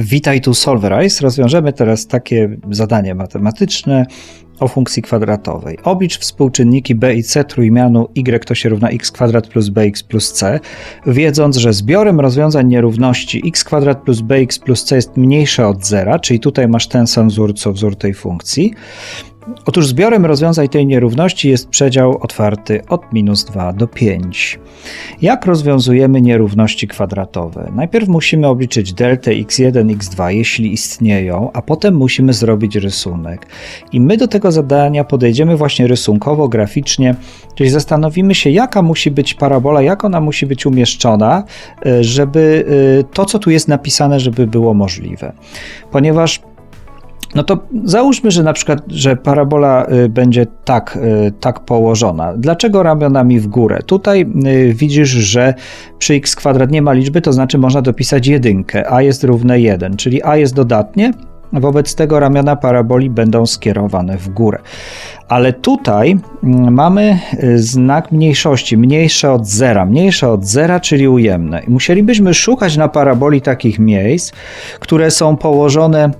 Witaj tu Solverize. Rozwiążemy teraz takie zadanie matematyczne o funkcji kwadratowej. Oblicz współczynniki b i c trójmianu y to się równa x kwadrat plus bx plus c, wiedząc, że zbiorem rozwiązań nierówności x kwadrat plus bx plus c jest mniejsze od zera, czyli tutaj masz ten sam wzór co wzór tej funkcji. Otóż zbiorem rozwiązań tej nierówności jest przedział otwarty od minus 2 do 5. Jak rozwiązujemy nierówności kwadratowe? Najpierw musimy obliczyć deltę x1, x2, jeśli istnieją, a potem musimy zrobić rysunek. I my do tego zadania podejdziemy właśnie rysunkowo, graficznie, czyli zastanowimy się, jaka musi być parabola, jak ona musi być umieszczona, e, żeby e, to, co tu jest napisane, żeby było możliwe. Ponieważ no to załóżmy, że na przykład, że parabola y, będzie tak, y, tak położona. Dlaczego ramionami w górę? Tutaj y, widzisz, że przy x kwadrat nie ma liczby, to znaczy można dopisać jedynkę, a jest równe 1, czyli a jest dodatnie, Wobec tego ramiona paraboli będą skierowane w górę. Ale tutaj mm, mamy znak mniejszości, mniejsze od zera, mniejsze od zera, czyli ujemne. Musielibyśmy szukać na paraboli takich miejsc, które są położone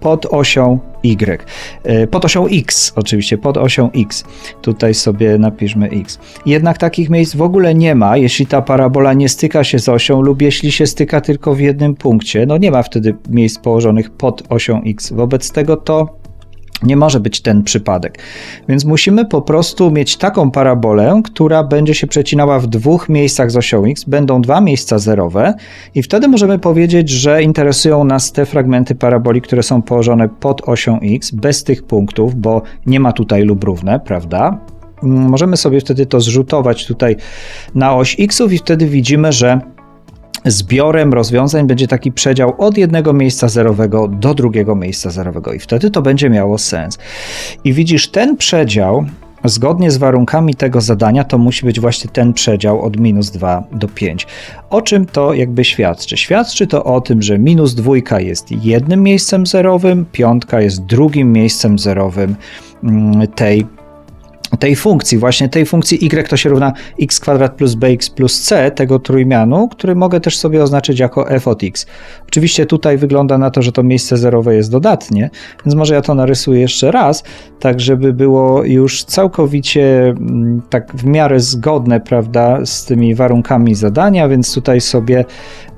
pod osią Y. E, pod osią X, oczywiście, pod osią X. Tutaj sobie napiszmy X. Jednak takich miejsc w ogóle nie ma, jeśli ta parabola nie styka się z osią lub jeśli się styka tylko w jednym punkcie. No nie ma wtedy miejsc położonych pod osią X. Wobec tego to nie może być ten przypadek. Więc musimy po prostu mieć taką parabolę, która będzie się przecinała w dwóch miejscach z osią x. Będą dwa miejsca zerowe i wtedy możemy powiedzieć, że interesują nas te fragmenty paraboli, które są położone pod osią x, bez tych punktów, bo nie ma tutaj lub równe, prawda? Możemy sobie wtedy to zrzutować tutaj na oś xów i wtedy widzimy, że zbiorem rozwiązań będzie taki przedział od jednego miejsca zerowego do drugiego miejsca zerowego i wtedy to będzie miało sens. I widzisz, ten przedział Zgodnie z warunkami tego zadania to musi być właśnie ten przedział od minus 2 do 5. O czym to jakby świadczy? Świadczy to o tym, że minus dwójka jest jednym miejscem zerowym, piątka jest drugim miejscem zerowym mm, tej tej funkcji, właśnie tej funkcji y to się równa x kwadrat plus bx plus c, tego trójmianu, który mogę też sobie oznaczyć jako f od x. Oczywiście tutaj wygląda na to, że to miejsce zerowe jest dodatnie, więc może ja to narysuję jeszcze raz, tak żeby było już całkowicie mm, tak w miarę zgodne, prawda, z tymi warunkami zadania, więc tutaj sobie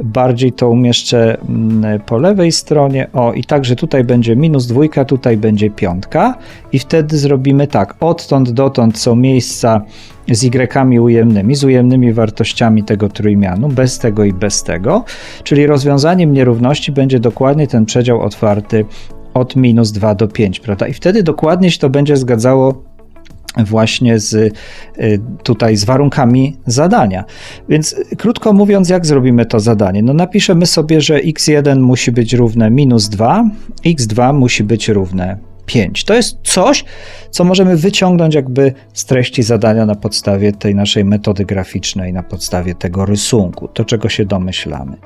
bardziej to umieszczę mm, po lewej stronie. O, i także tutaj będzie minus dwójka, tutaj będzie piątka i wtedy zrobimy tak, odtąd dotąd są miejsca z y ujemnymi, z ujemnymi wartościami tego trójmianu, bez tego i bez tego, czyli rozwiązaniem nierówności będzie dokładnie ten przedział otwarty od minus 2 do 5, prawda? I wtedy dokładnie się to będzie zgadzało właśnie z y, tutaj z warunkami zadania. Więc krótko mówiąc, jak zrobimy to zadanie? No napiszemy sobie, że x1 musi być równe minus 2, x2 musi być równe 5. To jest coś, co możemy wyciągnąć jakby z treści zadania na podstawie tej naszej metody graficznej, na podstawie tego rysunku, to czego się domyślamy.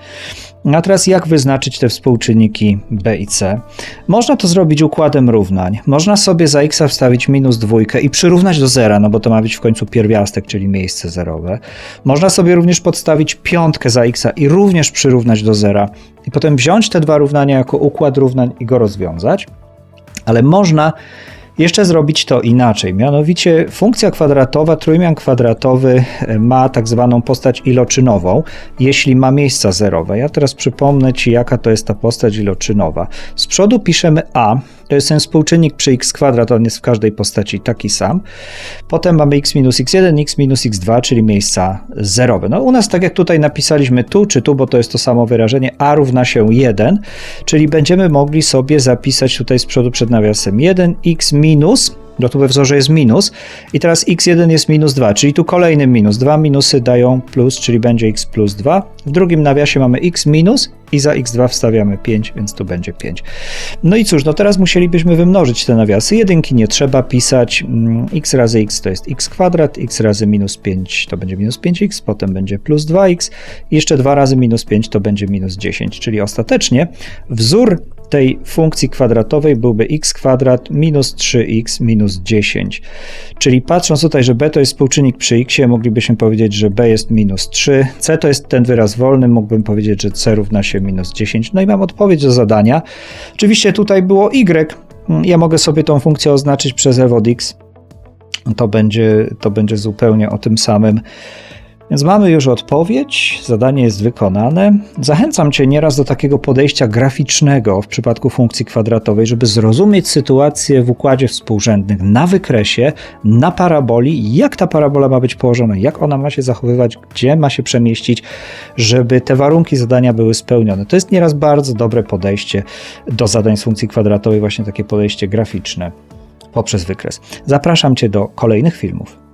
A teraz jak wyznaczyć te współczynniki b i c? Można to zrobić układem równań. Można sobie za x wstawić minus dwójkę i przyrównać do zera, no bo to ma być w końcu pierwiastek, czyli miejsce zerowe. Można sobie również podstawić piątkę za x i również przyrównać do zera i potem wziąć te dwa równania jako układ równań i go rozwiązać ale można jeszcze zrobić to inaczej. Mianowicie funkcja kwadratowa, trójmian kwadratowy e, ma tak zwaną postać iloczynową, jeśli ma miejsca zerowe. Ja teraz przypomnę Ci, jaka to jest ta postać iloczynowa. Z przodu piszemy a, to jest ten współczynnik przy x kwadrat, on jest w każdej postaci taki sam. Potem mamy x minus x1, x minus x2, czyli miejsca zerowe. No u nas, tak jak tutaj napisaliśmy tu czy tu, bo to jest to samo wyrażenie, a równa się 1, czyli będziemy mogli sobie zapisać tutaj z przodu przed nawiasem 1, x minus bo tu we wzorze jest minus i teraz x1 jest minus 2, czyli tu kolejny minus. Dwa minusy dają plus, czyli będzie x plus 2. W drugim nawiasie mamy x minus i za x2 wstawiamy 5, więc tu będzie 5. No i cóż, no teraz musielibyśmy wymnożyć te nawiasy. Jedynki nie trzeba pisać. Mm, x razy x to jest x kwadrat, x razy minus 5 to będzie minus 5x, potem będzie plus 2x i jeszcze 2 razy minus 5 to będzie minus 10, czyli ostatecznie wzór tej funkcji kwadratowej byłby x kwadrat minus 3x minus 10. Czyli patrząc tutaj, że b to jest współczynnik przy x, moglibyśmy powiedzieć, że b jest minus 3, c to jest ten wyraz wolny, mógłbym powiedzieć, że c równa się minus 10. No i mam odpowiedź do zadania. Oczywiście tutaj było y, ja mogę sobie tą funkcję oznaczyć przez f od x, to będzie, to będzie zupełnie o tym samym. Więc mamy już odpowiedź, zadanie jest wykonane. Zachęcam Cię nieraz do takiego podejścia graficznego w przypadku funkcji kwadratowej, żeby zrozumieć sytuację w układzie współrzędnych na wykresie, na paraboli, jak ta parabola ma być położona, jak ona ma się zachowywać, gdzie ma się przemieścić, żeby te warunki zadania były spełnione. To jest nieraz bardzo dobre podejście do zadań z funkcji kwadratowej, właśnie takie podejście graficzne poprzez wykres. Zapraszam Cię do kolejnych filmów.